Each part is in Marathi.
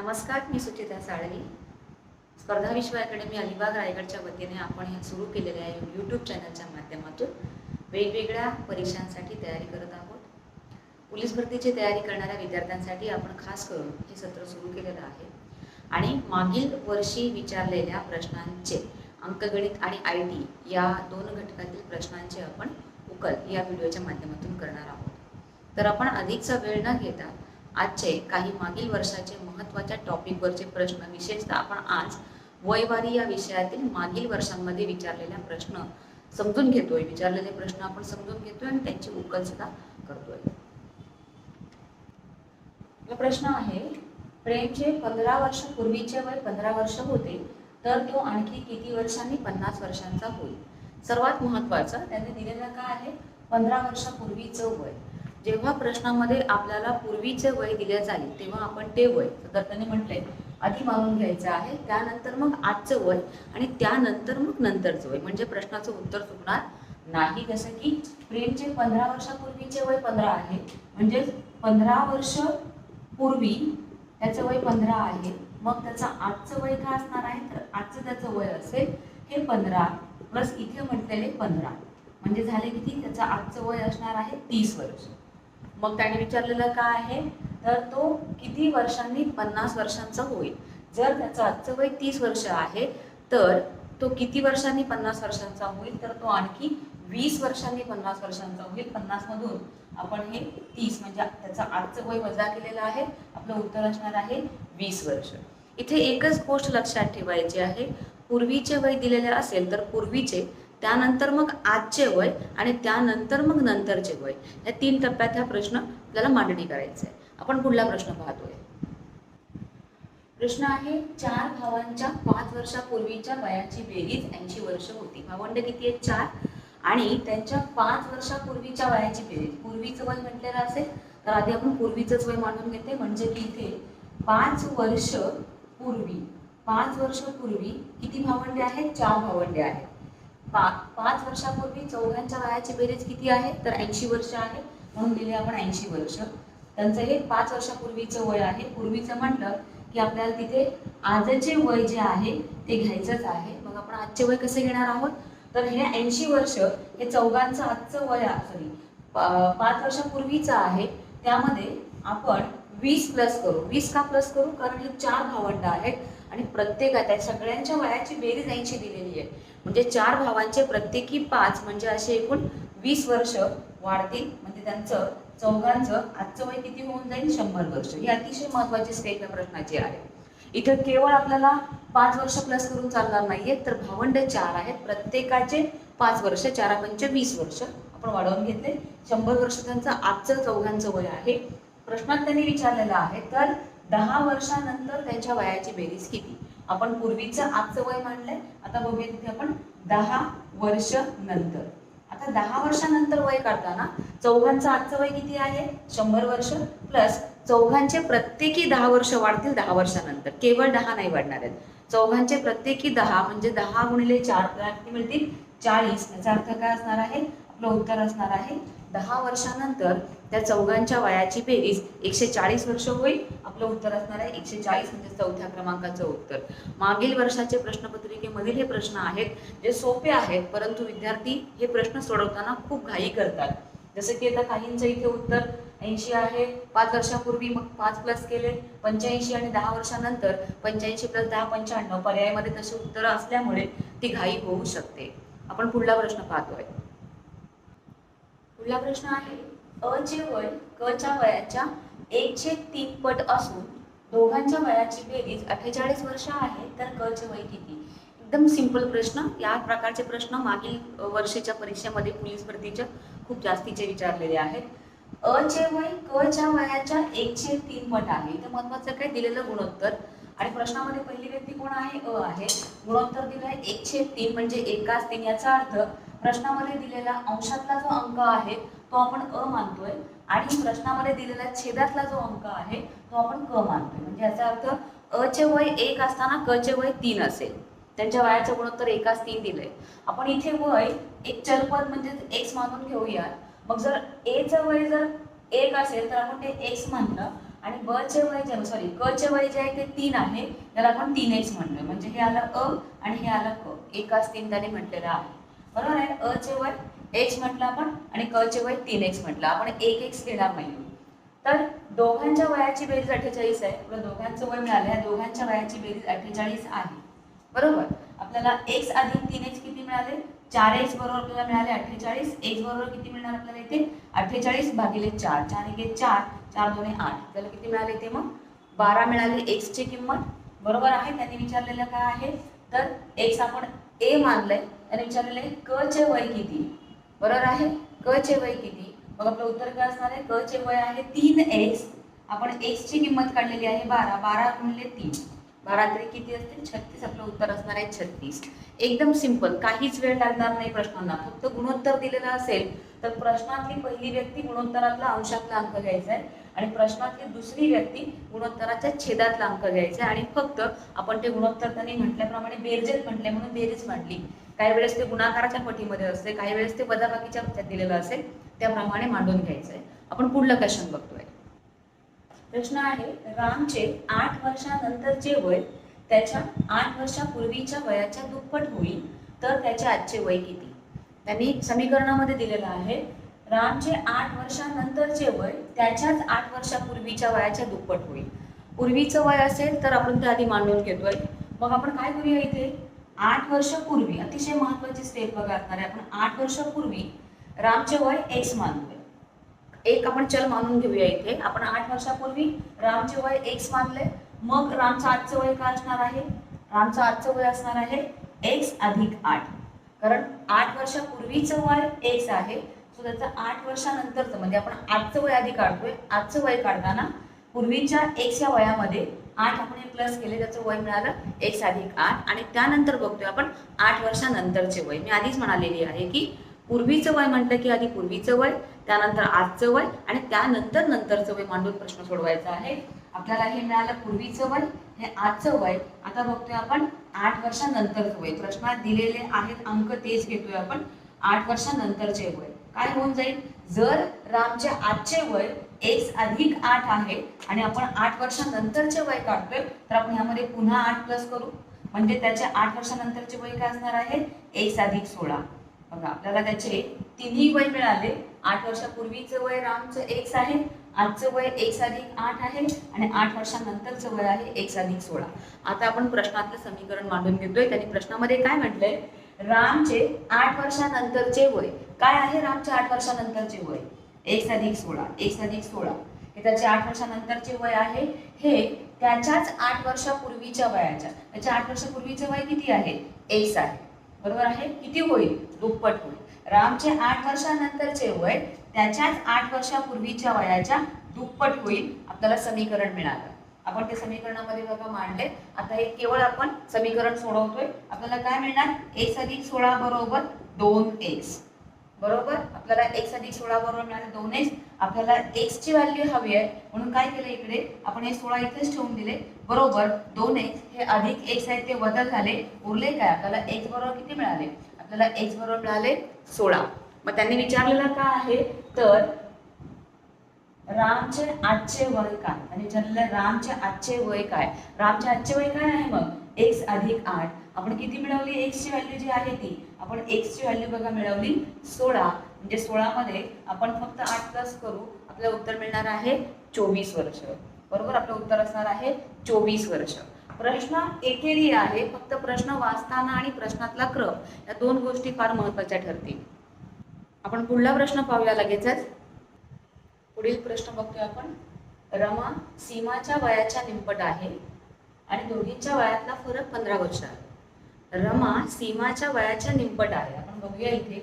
नमस्कार मी सुचिता साळवी. स्पर्धा विश्व अकॅडमी अलिबाग रायगडच्या वतीने आपण ह्या सुरू केलेल्या यूट्यूब चॅनलच्या माध्यमातून. वेगवेगळ्या परीक्षांसाठी तयारी करत आहोत. पोलीस भरतीची तयारी करणाऱ्या विद्यार्थ्यांसाठी आपण खास करून हे सत्र सुरू केलेलं आहे. आणि मागील वर्षी विचारलेल्या प्रश्नांचे अंकगणित आणि आय टी या दोन घटकातील प्रश्नांचे आपण उकल या व्हिडिओच्या माध्यमातून करणार आहोत. तर आपण अधिकचा वेळ न घेता आजचे काही मागील वर्षाचे महत्त्वाच्या टॉपिकवरचे प्रश्न विशेषतः आपण आज वयवारी या विषयातील मागील वर्षांमध्ये विचारलेल्या प्रश्न समजून घेतोय. विचारलेले प्रश्न आपण समजून घेतोय आणि त्यांची उकल सुद्धा करतोय. प्रश्न आहे प्रेमचे पंधरा वर्ष पूर्वीचे वय पंधरा वर्ष होते तर तो आणखी किती वर्षांनी पन्नास वर्षांचा होईल? सर्वात महत्वाचं त्यांनी दिलेलं काय आहे? पंधरा वर्षापूर्वीचं वय. जेव्हा प्रश्नामध्ये आपल्याला पूर्वीचे वय दिले जाईल तेव्हा आपण ते वय तर त्याने म्हटलंय आधी मागून घ्यायचं आहे त्यानंतर मग आजचं वय आणि त्यानंतर मग नंतरचं वय. म्हणजे प्रश्नाचं उत्तर चुकणार नाही. जसं की प्रेमचे पंधरा वर्षापूर्वीचे वय पंधरा आहे. म्हणजे पंधरा वर्ष पूर्वी त्याचं वय पंधरा आहे. मग त्याचं आजचं वय काय असणार आहे? तर आजचं त्याचं वय असेल हे पंधरा प्लस इथे म्हटलेले पंधरा. म्हणजे झाले किती? त्याचं आजचं वय असणार आहे तीस वर्ष. मग त्याने विचारलेलं काय आहे? तर तो किती वर्षांनी पन्नास वर्षांचा होईल. जर त्याचं आजचं वय तीस वर्ष आहे तर तो किती वर्षांनी पन्नास वर्षांचा होईल? तर तो आणखी वीस वर्षांनी पन्नास वर्षांचा होईल. पन्नासमधून आपण हे तीस म्हणजे त्याचं आजचं वय वजा केलेलं आहे. आपलं उत्तर असणार आहे वीस वर्ष. इथे एकच गोष्ट लक्षात ठेवायची आहे. पूर्वीचे वय दिलेले असेल तर पूर्वीचे त्यानंतर मग आजचे वय आणि त्यानंतर मग नंतरचे वय. या तीन टप्प्यात हा प्रश्न आपल्याला मांडणी करायचा आहे. आपण पुढला प्रश्न पाहतोय. प्रश्न आहे चार भावांच्या पाच वर्षापूर्वीच्या वयाची बेरीज ऐंशी वर्ष होती. भावंड किती आहेत? चार. आणि त्यांच्या पाच वर्षापूर्वीच्या वयाची बेरीज. पूर्वीचं वय म्हटलेलं असेल तर आधी आपण पूर्वीचंच वय मानून घेते. म्हणजे की इथे पाच वर्ष पूर्वी. पाच वर्ष पूर्वी किती भावंडे आहेत? चार भावंडे आहेत. पा पाच वर्षापूर्वी चौघांच्या वयाची बेरीज किती आहे? तर ऐंशी वर्ष आहे. म्हणून दिले आपण ऐंशी वर्ष. त्यांचं हे पाच वर्षापूर्वीचं वय आहे. पूर्वीचं म्हटलं की आपल्याला तिथे आजचे वय जे आहे ते घ्यायचंच आहे. मग आपण आजचे वय कसे घेणार आहोत? तर हे ऐंशी वर्ष हे चौघांचं आजचं वय सॉरी पाच वर्षापूर्वीचं आहे. त्यामध्ये आपण वीस प्लस करू. वीस का प्लस करू? कारण हे चार भावंड आहेत. आणि प्रत्येकात सगळ्यांच्या वयाची बेरीज ऐंशी दिलेली आहे. म्हणजे चार भावांचे प्रत्येकी पाच म्हणजे असे एकूण वीस वर्ष वाढतील. म्हणजे त्यांचं चौघांचं आजचं वय किती होऊन जाईल? शंभर वर्ष. ही अतिशय महत्वाची स्टेप या प्रश्नाची आहे. इथं केवळ आपल्याला पाच वर्ष प्लस करून चालणार नाहीये तर भावंड चार आहेत. प्रत्येकाचे पाच वर्ष चारा पंच म्हणजे वीस वर्ष. आपण वाढवून घेतले. शंभर वर्ष त्यांचं आजचं चौघांचं वय आहे. प्रश्नात त्यांनी विचारलेला आहे तर दहा वर्षानंतर त्यांच्या वयाची बेरीज किती आपण पूर्वीचं आजचं वय मांडलंय. आता बघूया तिथे आपण दहा वर्ष नंतर. आता दहा वर्षानंतर वय काढताना चौघांचं आजचं वय किती आहे? शंभर वर्ष प्लस चौघांचे प्रत्येकी दहा वर्ष वाढतील दहा वर्षानंतर. केवळ दहा नाही वाढणार आहेत. चौघांचे प्रत्येकी दहा म्हणजे दहा गुणिले चार मिळतील चाळीस. याचा अर्थ काय असणार आहे? आपलं उत्तर असणार आहे दहा वर्षानंतर त्या चौघांच्या वयाची बेरीज एकशे चाळीस वर्ष होईल. आपलं उत्तर असणार आहे एकशे चाळीस म्हणजे चौथ्या क्रमांकाचं उत्तर. मागील वर्षाचे प्रश्नपत्रिकेमधील हे प्रश्न आहेत जे सोपे आहेत परंतु विद्यार्थी हे प्रश्न सोडवताना खूप घाई करतात. जसं की आता काहींचं इथे उत्तर ऐंशी आहे. पाच वर्षापूर्वी मग पाच प्लस केले. पंच्याऐंशी आणि दहा वर्षानंतर पंच्याऐंशी प्लस दहा पंच्याण्णव पर्यायामध्ये तसे उत्तरं असल्यामुळे ती घाई होऊ शकते. आपण पुढला प्रश्न पाहतोय. पुढला प्रश्न आहे. अ चे वय क च्या वयाच्या एकशे तीन पट असून दोघांच्या वयाची बेरीज अठ्ठेचाळीस वर्ष आहे तर क चे वय किती? एकदम सिंपल प्रश्न. या प्रकारचे प्रश्न मागील वर्षीच्या परीक्षेमध्ये पोलीस भरतीच्या खूप जास्तीचे विचारलेले आहेत. अ चे वय क च्या वयाच्या एकशे तीन पट आहे. इथे महत्वाचं काय? दिलेलं गुणोत्तर. आणि प्रश्नामध्ये पहिली व्यक्ती कोण आहे? अ आहे. गुणोत्तर दिलं आहे एकशे तीन म्हणजे एकाच तीन याचा अर्थ प्रश्नामध्ये दिलेला अंशातला जो अंक आहे तो आपण अ मानतोय. आणि प्रश्नामध्ये दिलेला छेदातला जो अंक आहे तो आपण क मानतोय. म्हणजे याचा अर्थ अ चे वय एक असताना क चे वय तीन असेल. त्यांच्या वयाचं गुणोत्तर एकाच तीन दिलंय. आपण इथे वय एक चलपद म्हणजे एक्स मानून घेऊया. मग जर ए चं वय जर एक असेल तर आपण ते एक्स मानलं. आणि ब चे वय जे सॉरी क चे वय जे आहे ते तीन आहे त्याला आपण तीन एक्स म्हणतोय. म्हणजे हे आलं अ आणि हे आलं क. एकाच तीन त्याने म्हटलेलं आहे. बरोबर आहे? अ चे वय एच म्हटलं आपण आणि क चे वय तीन एक्स म्हटलं. आपण एक एक्स घेणार नाही. तर दोघांच्या वयाची बेरीज अठ्ठेचाळीस आहे. पुढे दोघांचं वय मिळालं. या दोघांच्या वयाची बेरीज अठ्ठेचाळीस आहे. बरोबर? आपल्याला एक्स अधिक तीन एक्स किती मिळाले? चार एक्स बरोबर आपल्याला मिळाले अठ्ठेचाळीस. एक्स बरोबर किती मिळणार आपल्याला इथे? अठ्ठेचाळीस भागिले चार. चार एक चार. चार दोन आठ. आपल्याला किती मिळाले इथे मग? बारा मिळाले. एक्सची किंमत बरोबर आहे? त्यांनी विचारलेलं काय आहे? तर एक्स आपण ए मानलंय. त्याने विचारलेलं आहे क चे वय किती? बरोबर आहे? क चे वय किती? मग आपलं उत्तर काय असणार आहे? क चे वय आहे तीन एक्स आपण एक्सची किंमत काढलेली आहे बारा. बारा गुणले तीन. बारा तरी किती असतील छत्तीस. आपलं उत्तर असणार आहे छत्तीस. एकदम सिंपल. काहीच वेळ लागणार नाही प्रश्नांना. फक्त गुणोत्तर दिलेलं असेल तर प्रश्नातली पहिली व्यक्ती गुणोत्तरातला अंशातला अंक घ्यायचा आहे आणि प्रश्नातली दुसरी व्यक्ती गुणोत्तराच्या छेदातला अंक घ्यायचा आहे आणि फक्त आपण ते गुणोत्तर त्यांनी म्हटल्याप्रमाणे बेरजेत म्हटले म्हणून बेरीज मांडली. काही वेळेस ते गुणाकाराच्या पटीमध्ये असते काही वेळेस ते वजाबाकीच्या पट्ट्यात दिलेलं असेल त्याप्रमाणे मांडून घ्यायचं आहे आपण पुढलं क्वेश्चन बघतोय. प्रश्न आहे रामचे आठ वर्षानंतरचे वय त्याच्या आठ वर्षापूर्वीच्या वयाच्या दुप्पट होईल तर त्याचे आजचे वय किती? त्यांनी समीकरणामध्ये दिलेलं आहे रामचे आठ वर्षानंतरचे वय त्याच्याच आठ वर्षापूर्वीच्या वयाच्या दुप्पट होईल. पूर्वीचं वय असेल तर आपण ते आधी मांडून घेतोय. मग आपण काय करूया इथे? आठ वर्षापूर्वी अतिशय महत्वाची स्टेप बघा असणार आहे आपण आठ वर्षापूर्वी रामचे वय एक्स मानतोय. एक आपण चल मानून घेऊया इथे. आपण आठ वर्षापूर्वी रामचे वय एक्स मानले मग रामचं आजचं वय काय असणार आहे? रामचं आजचं वय असणार आहे एक्स अधिक आठ. कारण आठ वर्षापूर्वीचं वय एक्स आहे. सो त्याचं आठ वर्षानंतरचं म्हणजे आपण आजचं वय आधी काढतोय. आजचं वय काढताना पूर्वीच्या एक्स या वयामध्ये आठ आपण प्लस केले त्याचं वय मिळालं एक्स अधिक आठ. आणि त्यानंतर बघतोय आपण आठ वर्षानंतरचे वय. मी आधीच म्हणालेली आहे की पूर्वीचं वय म्हटलं की आधी पूर्वीचं वय त्यानंतर आजचं वय आणि त्यानंतर नंतरचं वय मांडून प्रश्न सोडवायचा आहे. आपल्याला हे मिळालं पूर्वीचं वय हे आजचं वय. आता बघतोय आपण आठ वर्षानंतरचं वय. प्रश्नात दिलेले आहेत अंक तेच घेतोय आपण. आठ वर्षानंतरचे वय. काय होऊन जाईल? जर रामचे आजचे वय एक्स अधिक आठ आहे आणि आपण आठ वर्षानंतरचे वय काढतोय तर आपण ह्यामध्ये पुन्हा आठ प्लस करू. म्हणजे त्याचे आठ वर्षानंतरचे वय काय असणार आहे? एक्स अधिक सोळा. बघा आपल्याला त्याचे तिन्ही वय मिळाले. आठ वर्षापूर्वीचं वय रामचं एक्स आहे आजचं वय एक्स अधिक आठ आहे आणि आठ वर्षानंतरचं वय आहे एक्स अधिक सोळा. आता आपण प्रश्नातलं समीकरण मांडून घेतोय. त्यांनी प्रश्नामध्ये काय म्हटलंय? रामचे आठ वर्षानंतरचे वय. काय आहे रामचे आठ वर्षानंतरचे वय? एक्स अधिक सोळा एक्स अधिक सोळा. हे त्याचे आठ वर्षानंतरचे वय आहे. हे त्याच्याच आठ वर्षापूर्वीच्या वयाच्या. त्याच्या आठ वर्षापूर्वीचे वय किती आहे? एक्स आहे. बरोबर आहे? किती होईल? दुप्पट होईल. रामचे आठ वर्षानंतरचे वय त्याच्याच आठ वर्षापूर्वीच्या वयाच्या दुप्पट होईल. आपल्याला समीकरण मिळालं. आपण ते समीकरणामध्ये बघा मांडले. आता हे केवळ आपण समीकरण सोडवतोय. आपल्याला काय मिळणार? एक्स अधिक सोळा बरोबर दोन एक्स. बरोबर? आपल्याला एक्स अधिक सोळा बरोबर मिळाले दोन एक्स आपल्याला एक्स ची व्हॅल्यू हवी आहे. म्हणून काय केलं इकडे? आपण हे सोळा इथेच ठेवून दिले. बरोबर? दोन एक्स हे अधिक एक्स आहे ते बदल झाले. उरले काय? आपल्याला एक्स बरोबर किती मिळाले? आपल्याला एक्स बरोबर मिळाले सोळा. मग त्यांनी विचारलेलं काय आहे? तर रामचे आजचे वय काय? आणि विचारलेलं रामचे आजचे वय काय? रामचे आजचे वय काय आहे मग? एक्स अधिक आठ. आपण किती मिळवली? एक्सची व्हॅल्यू जी आहे ती? आपण एक्स ची व्हॅल्यू बघा मिळवली सोळा. म्हणजे सोळामध्ये आपण फक्त आठ प्लस करू. आपलं उत्तर मिळणार आहे चोवीस वर्ष. बरोबर? आपलं उत्तर असणार आहे चोवीस वर्ष. प्रश्न एकेरी आहे. फक्त प्रश्न वाचताना आणि प्रश्नातला क्रम. या दोन गोष्टी फार महत्त्वाच्या ठरतील. आपण पुढला प्रश्न पाहूया लगेचच. पुढील प्रश्न बघतोय आपण. रमा सीमाच्या वयाच्या निंपट आहे. आणि दोघींच्या वयातला फरक पंधरा वर्ष आहे. रमा सीमाच्या वयाच्या निंपट आहे. आपण बघूया इथे.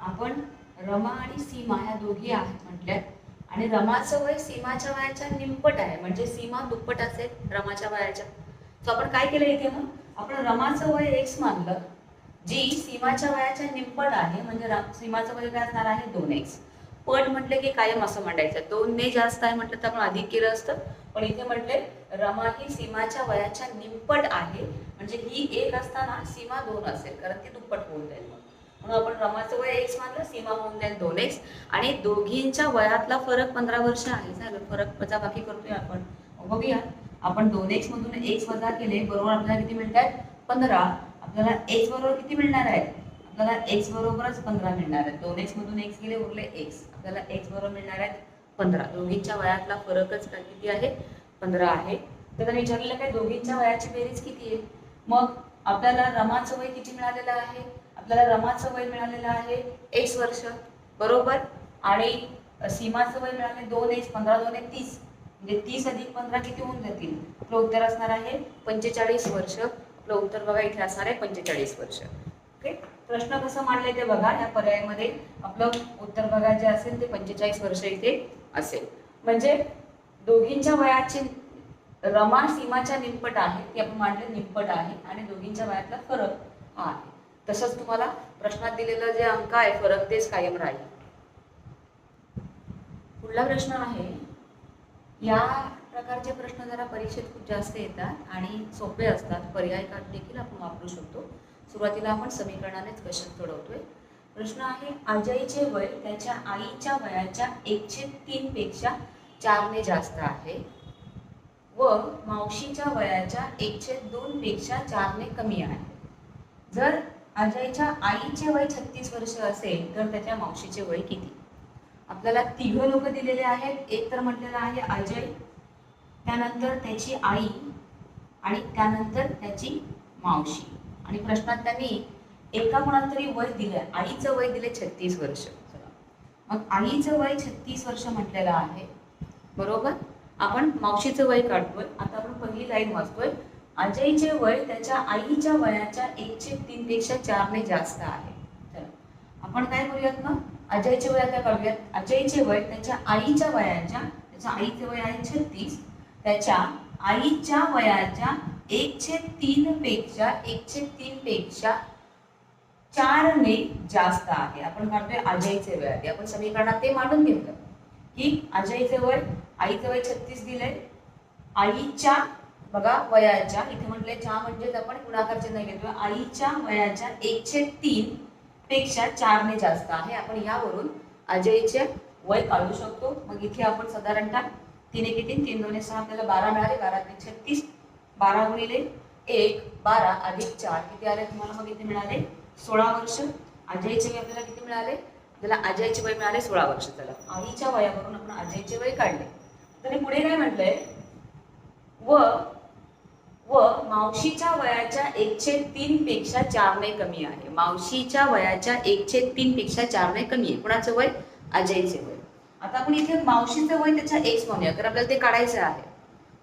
आपण रमा आणि सीमा ह्या दोघी आहेत म्हटल्या आणि रमाचं वय सीमाच्या वयाच्या निंपट आहे. म्हणजे सीमा दुप्पट असेल रमाच्या वयाच्या. तर आपण काय केलं इथे मग? आपण रमाचं वय एक्स मानलं. जी सीमाच्या वयाच्या निंपट आहे म्हणजे सीमाचं वय काय असणार आहे? दोन एक्स पट म्हटलं की कायम असं म्हणायचं. दोन ने जास्त आहे म्हटलं तर आपण अधिक केलं असतं. पण इथे म्हटले रमा ही सीमाच्या वयाच्या निम्पट आहे. म्हणजे ही एक असताना सीमा दोन असेल कारण ती दुप्पट होऊन जाईल म्हणून. आपण रमाचं वय एक्स मानलं सीमा होऊन जाईल दोन एक्स आणि दोघींच्या वयातला फरक पंधरा वर्ष आहे. झालं फरक वजा बाकी करतोय आपण. बघूया. आपण दोन एक्स मधून एक्स वजा केले बरोबर आपल्याला किती मिळत आहेत पंधरा. आपल्याला एक्स बरोबर किती मिळणार आहे आपल्याला एक्स बरोबरच पंधरा मिळणार आहे. दोन एक्स मधून एक्स गेले उरले एक्स आपल्याला एक्स बरोबर मिळणार आहेत पंधरा. दोघींच्या वयातला फरकच काय किती आहे? पंधरा आहे. तर त्यांनी विचारलेलं काय? दोघींच्या वयाची बेरीज किती आहे? मग आपल्याला रमाचं वय किती मिळालेलं आहे? आपल्याला रमाचं वय मिळालेलं आहे एक्स वर्ष. बरोबर? आणि सीमाचं वय मिळाले दोन एक्स पंधरा दोन एक तीस. म्हणजे तीस अधिक पंधरा किती होऊन जातील? आपलं उत्तर असणार आहे पंचेचाळीस वर्ष. आपलं उत्तर बघा इथे असणार आहे पंचेचाळीस वर्ष. ओके? प्रश्न कसं मांडले ते बघा या पर्यायामध्ये आपलं उत्तर बघा जे असेल ते पंचेचाळीस वर्ष इथे असेल. म्हणजे दोघींच्या वयाची रमा सीमाच्या निम्पट आहे ती आपण मांडले निम्पट आहे आणि दोघींच्या वयातला फरक हा आहे. तसंच तुम्हाला प्रश्नात दिलेलं जे अंक आहे फरक तेच कायम राहील. पुढला प्रश्न आहे या प्रकारचे प्रश्न जरा परीक्षेत खूप जास्त येतात आणि सोपे असतात. पर्याय काढ देखील आपण वापरू शकतो. सुरुवातीला आपण समीकरणानेच क्वेश्चन सोडवतोय. प्रश्न आहे अजयचे वय त्याच्या आईच्या वयाच्या एकशे तीन पेक्षा चारने जास्त आहे. व मावशीच्या वयाच्या एकशे दोन पेक्षा चारने कमी आहे. जर अजयच्या आईचे वय छत्तीस वर्ष असेल तर त्याच्या मावशीचे वय किती? आपल्याला तिघ लोक दिलेले आहेत. एक तर म्हटलेलं आहे अजय त्यानंतर त्याची आई आणि त्यानंतर त्याची मावशी. आणि प्रश्नात त्यांनी एका कोणाला तरी वय दिलंय आईचं वय दिले छत्तीस वर्ष. मग आईचं वय छत्तीस वर्ष म्हटलेलं आहे बरोबर? आपण मावशीचं वय काढतोय आता आपण पहिली लाईन वाचतोय. अजयचे वय त्याच्या आईच्या वयाच्या एकशे तीन पेक्षा चारने जास्त आहे. आपण काय करूयात मग? अजयचे वय आता काढूयात. अजयचे वय त्याच्या आईच्या वयाच्या त्याच्या आईचे वय आहे छत्तीस त्याच्या आईच्या वयाच्या एकशे तीन पेक्षा एकशे तीन पेक्षा चारने जास्त आहे. आपण म्हणतोय अजयचे वय आधी. आपण समीकरणात ते मांडून घेतलं की अजयचे वय आईचं वय छत्तीस दिलंय. आईच्या बघा वयाच्या इथे म्हटलंय च्या म्हणजेच आपण गुणाकार चिन्ह घेतोय. आईच्या वयाच्या एकशे तीन पेक्षा चारने जास्त आहे. आपण यावरून अजयचे वय काढू शकतो. मग इथे आपण साधारणतः तीन एक तीन तीन दोन सहा आपल्याला बारा मिळाले. बारा ते छत्तीस. बारा गुणिले एक बारा अधिक चार. किती आले तुम्हाला मग इथे मिळाले? सोळा वर्ष. अजयचे वय आपल्याला किती मिळाले? आपल्याला अजयचे वय मिळाले सोळा वर्ष. त्याला आईच्या वयावरून आपण अजयचे वय काढले. त्याने पुढे काय म्हटलंय? व व मावशीच्या वयाच्या एकशे तीन पेक्षा चारने कमी आहे. मावशीच्या वयाच्या एकशे तीन पेक्षा चारने कमी आहे. कुणाचं वय? अजयचे वय. आता आपण इथे मावशीचं वय त्याच्या एक्स म्हणूया तर आपल्याला ते काढायचं आहे.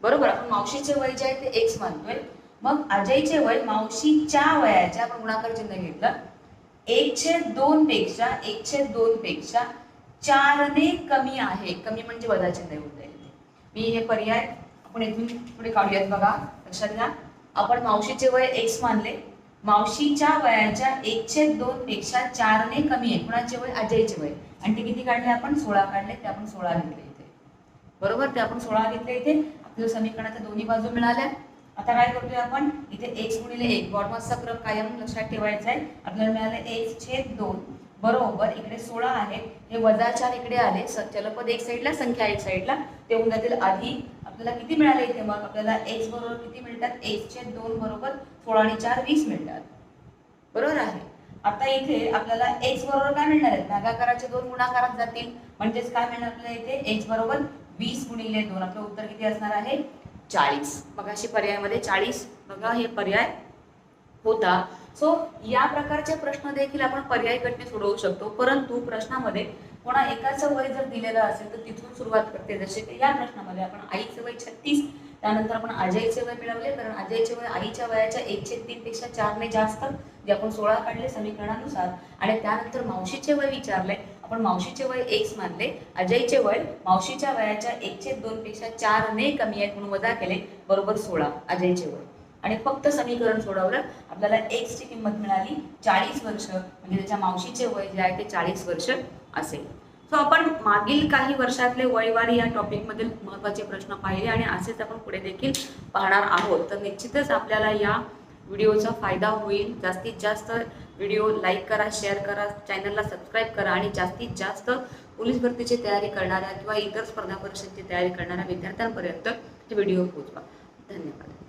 बरोबर? आपण मावशीचे वय जे आहे ते एक्स मानतोय मग अजयचे वय मावशीच्या वयाच्या आपण गुणाकार चिन्ह घेतलं. एकशे दोन पेक्षा एकशे दोन पेक्षा चारने कमी आहे. कमी म्हणजे वजा चिन्ह येऊन जाईल मी हे पर्याय आपण इथून पुढे काढूयात बघा. लक्षात घ्या. आपण मावशीचे वय एक्स मानले. मावशीच्या वयाच्या एकशे दोन पेक्षा चारने कमी आहे. कुणाचे वय? अजयचे वय. आणि ते किती काढले आपण? सोळा काढले. ते आपण सोळा घेतले इथे. बरोबर? ते आपण सोळा घेतले इथे. आपल्या समीकरणाच्या दोन्ही बाजू मिळाल्या. आता काय करतोय आपण? इथे एक्स गुणिले एक. बॉटमचा क्रम कायम लक्षात ठेवायचा आहे. आपल्याला मिळालं एक्स छेद दोन. बरोबर इकडे सोळा आहे. हे वजा चार इकडे आले. चलपद एक साईडला संख्या एक साईडला ते होऊन जातील आधी आपल्याला किती मिळाले इथे मग? आपल्याला एक्स बरोबर किती मिळतात? एक्स छेद दोन बरोबर सोळा आणि चार वीस मिळतात. बरोबर आहे. आता इथे आपल्याला एक्स बरोबर काय मिळणार आहे भागाकाराचे दोन गुणाकारात जातील. म्हणजेच काय मिळणार आपल्याला इथे? एक्स बरोबर वीस गुणिले दोन. आपलं उत्तर किती असणार आहे? चाळीस. मग अशी पर्यायामध्ये चाळीस. बघा हे पर्याय होता. सो या प्रकारचे प्रश्न देखील आपण पर्याय गटने सोडवू शकतो. परंतु प्रश्नामध्ये कोणा एकाचं वय जर दिलेलं असेल तर तिथून सुरुवात करते. जसे की या प्रश्नामध्ये आपण आईचं वय छत्तीस त्यानंतर आपण अजयचे वय मिळवले. कारण अजयचे वय आईच्या वयाच्या एकशे तीन पेक्षा चारने जास्त जे आपण सोळा काढले समीकरणानुसार. आणि त्यानंतर मावशीचे वय विचारले. आपण मावशीचे वय एक्स मानले अजयचे वय मावशीच्या वयाच्या एकशे दोन पेक्षा चारने कमी आहेत म्हणून वजा केले बरोबर सोळा अजयचे वय. आणि फक्त समीकरण सोडवलं आपल्याला एक्सची किंमत मिळाली चाळीस वर्ष म्हणजे त्याच्या मावशीचे वय जे आहे ते चाळीस वर्ष असेल. सो आपण मागील काही वर्षातले वयवारी या टॉपिकमधील महत्त्वाचे प्रश्न पाहिले आणि असेच आपण पुढे देखील पाहणार आहोत. तर निश्चितच आपल्याला या व्हिडिओचा फायदा होईल. जास्तीत जास्त व्हिडिओ लाईक करा शेअर करा चॅनलला सबस्क्राईब करा आणि जास्तीत जास्त पोलीस भरतीची तयारी करणाऱ्या किंवा इतर स्पर्धा परीक्षेची तयारी करणाऱ्या विद्यार्थ्यांपर्यंत हे व्हिडिओ पोहोचवा. धन्यवाद.